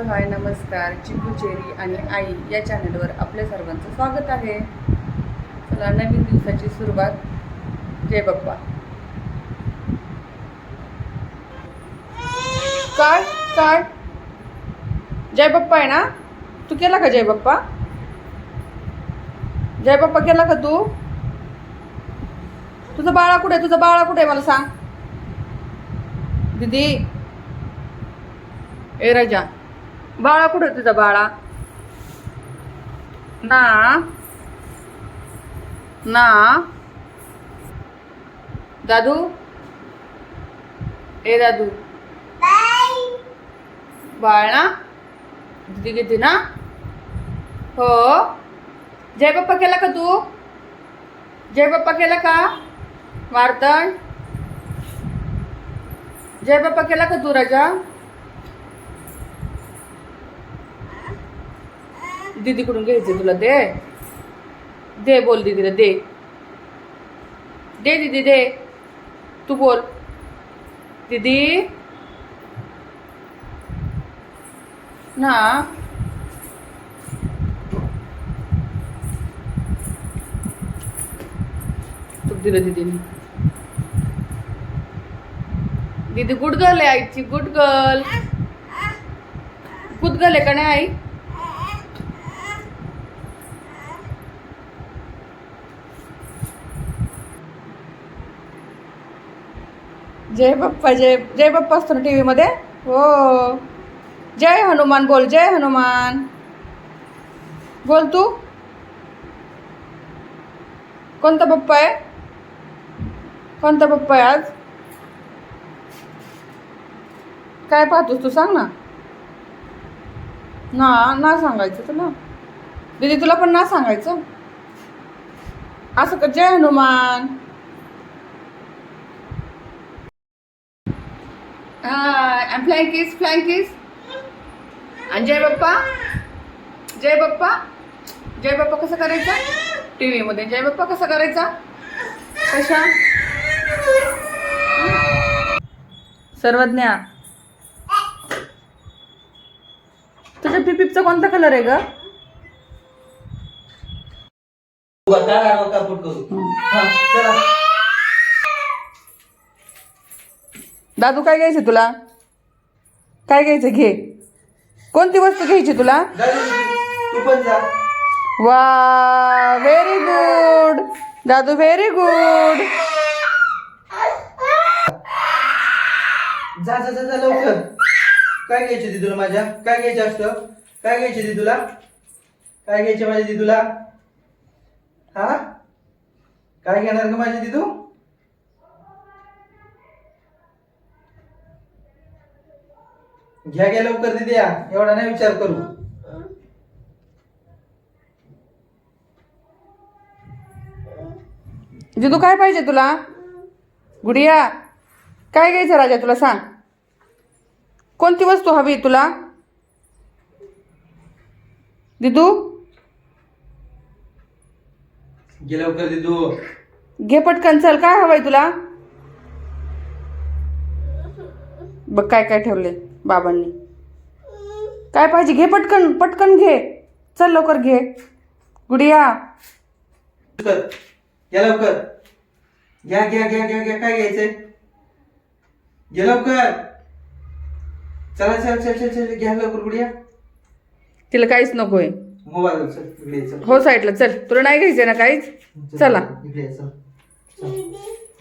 Hello hi नमस्कार. चिकू cherry आणि आई या चॅनलवर आपल्या सर्वांचं स्वागत आहे. चला नवीन दिवसाची सुरुवात. जय बाप्पा. काय काय जय बाप्पा आहे ना? तू केला का जय बाप्पा? जय बाप्पा केला का तू? तुझं बाळा कुठे आहे? तुझं बाळा कुठे आहे? मला सांग. दीदी. ए राजा. बाळा कुठे तुझा बाळा? ना. ना. दादू? ए दादू. बाळ ना? दीदी किती ना? हो. जय बाप्पा केला का तू? जय बाप्पा केला का? वार्तण जय बाप्पा केला का तू राजा? दीदीकडून घ्यायचे तुला दे. दे बोल दीदीला दे. दे दीदी दे. तू बोल. दीदी. ना. तू दिलं दीदीने. दीदी गुड गर्ल आहे आईची गुड गर्ल. गुड गर्ल आहे का नाही आई? जय बाप्पा जय जय बाप्पा असतो ना टी व्हीमध्ये हो. जय हनुमान बोल जय हनुमान. बोल तू. कोणता बाप्पा आहे? कोणता बाप्पा आहे आज? काय पाहतोस तू सांग ना. ना ना सांगायचं तुला. दीदी तुला पण ना सांगायचं. असं का जय हनुमान. आय फ्लाइंग किस फ्लाइंग किस आणि जय बाप्पा? जय बाप्पा? जय बाप्पा कसं करायचा? टी व्हीमध्ये जय बाप्पा कसा करायचा? कशा? सर्वज्ञ. तुझ्या पिपिपचा कोणता कलर आहे ग? बघा दादू काय घ्यायचं तुला? काय घ्यायचं? घे. कोणती वस्तू घ्यायची तुला? तू पण जा वा व्हेरी गुड दादू व्हेरी गुड जा जा जा जा लवकर. काय घ्यायचे ती तुला माझ्या? काय घ्यायचं असतं? काय घ्यायचे ती तुला? काय घ्यायचे माझ्या ती तुला? हा? काय घेणार का माझी ती तू? घ्या घ्या लवकर दिदी या. एवढा नाही विचार करू. जिदू काय पाहिजे तुला? गुडिया काय घ्यायचं राजा तुला सांग. कोणती वस्तू हवी तुला? दिदू घे लवकर दिदू घे पटकन चल काय हवंय तुला? बघ काय काय ठेवले बाबांनी. काय पाहिजे? घे पटकन पटकन घे. चल लवकर घे. गुडिया. कर. घ्या लवकर. घ्या घ्या घ्या घ्या घ्या. काय घ्यायचंय? घे लवकर. चला चल चल चल चल. घ्या लवकर गुडिया. तिला काहीच नकोय मोबाईल चल. इकडे ये, चल. हो साईडला. चल. तुला नाही घ्यायचंय ना काहीच? चल, चला. इकडे ये, चल. चल.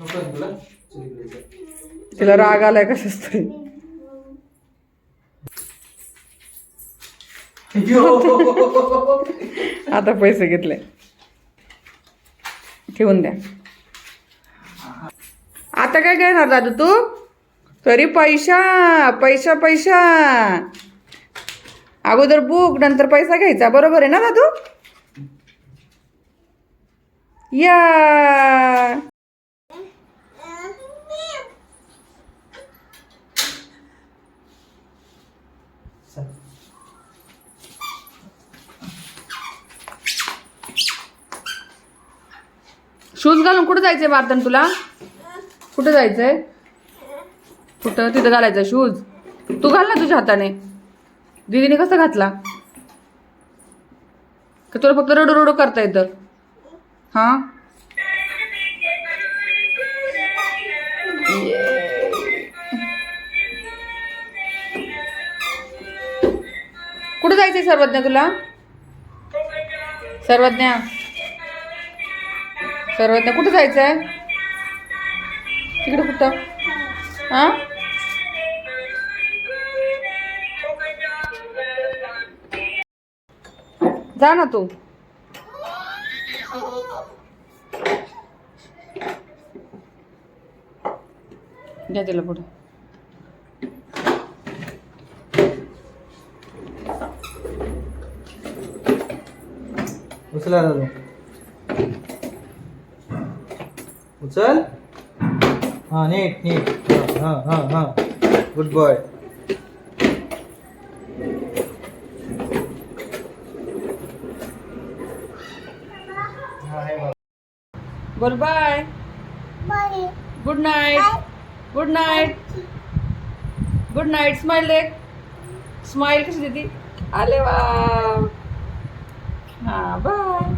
नको आहे तुला चल इकडे ये, चल. तिला राग आलाय कशाच तरी आता पैसे घेतले. ठेवून द्या. आता काय घेणार दादू तू? तरी पैसा पैसा पैसा. अगोदर बुक नंतर पैसा घ्यायचा. बरोबर आहे ना दादू? या. शूज घालून कुठं जायचंय वार्तन तुला? कुठं जायचंय? कुठं? तिथं घालायचं शूज. तू घाल ना तुझ्या हाताने. दिदीने कसा घातला? का तुला फक्त रडू रडू करता येतं? हां? कुठं जायचंय सर्वज्ञ तुला? सर्वज्ञ? सर्वज्ञ कुठं जायचं आहे तिकडे कुठं? हा जा ना तू. घ्या तिला पुढे. उचला दादू उचल. हा नीट नीट. हा हा हा हा. गुड बॉय बोल bye good night good night good night smile दे स्माइल कशी देती आले वा. हा बाय